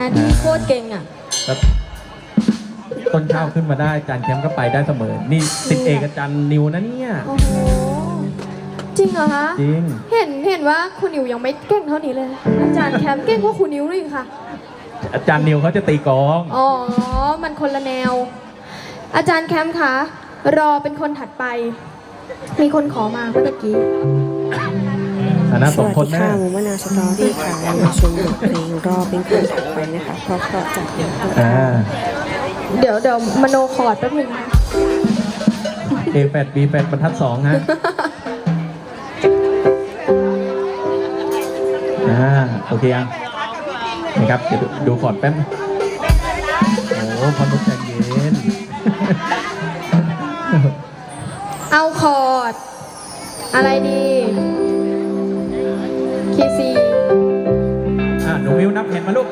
อันนี้โคตรเก่งอะ แล้วต้นข้าวขึ้นมาได้อาจารย์แคมป์ก็ไปได้เสมอ นี่ติดเอกอาจารย์นิวนะเนี่ย โอ้โห จริงเหรอคะ จริง เห็นเห็นว่าคุณนิวยังไม่เก่งเท่านี้เลย อาจารย์แคมป์เก่งกว่าคุณนิวเลยค่ะ อาจารย์นิวเขาจะตีกลอง อ๋อ มันคนละแนว อาจารย์แคมป์คะ รอเป็นคนถัดไป มีคนขอมาเมื่อกี้ ฐานะสสองวัสคนดีแม่ค่ะหมูมะนาวสตอรี่ค่ะมาชมบทเพลงรอเป็นคนถัดไปนะคะเพราะเพราะจากน้องต้นอ่าเดี๋ยวเดี๋ยวมโนคอร์ดแป๊บหนึงนะเอแปดบีแปดบรรทัดสองฮะอ่าโอเคยังนะครับเดี๋ยวดูดูคอร์ดแป๊บนึงโอ้พอนุกใจเย็น เอาคอร์ด อะไรดี หนูวิวนับเห็นมาลูก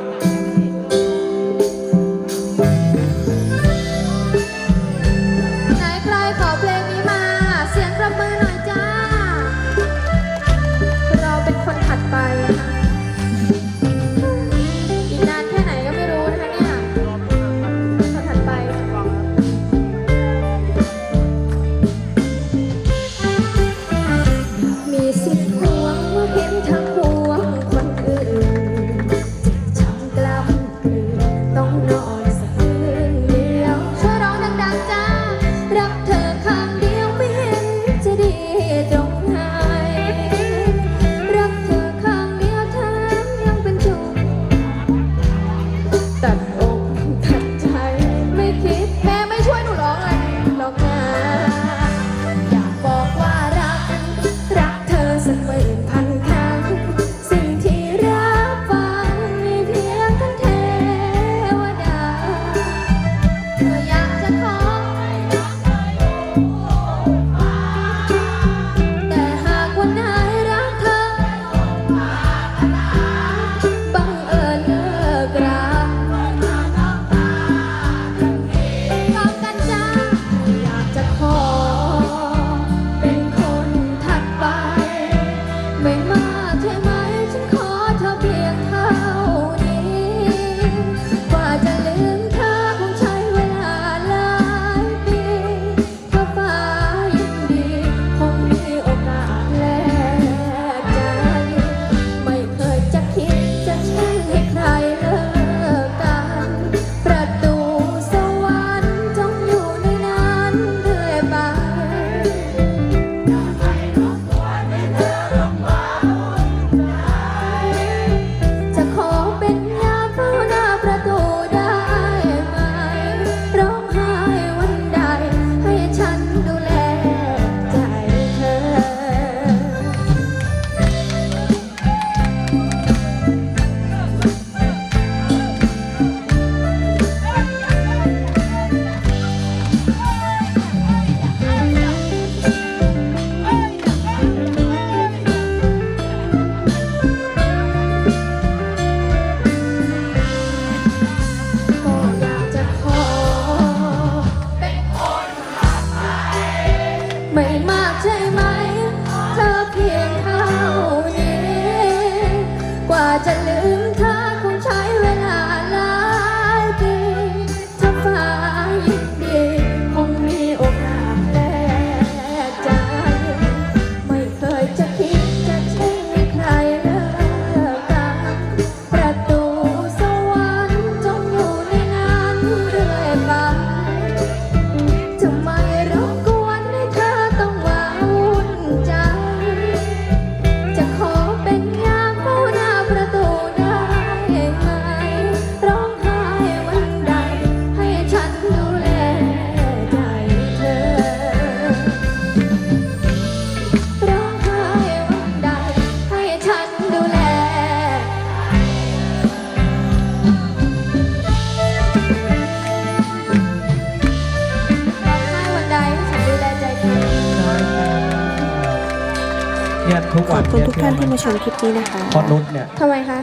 จะลืม เนี่ยทุกขวัอนบคุณเนี่ยทุกท่านที่มาชมคลิปนี้นะคะ พอนุชเนี่ย ทำไมคะ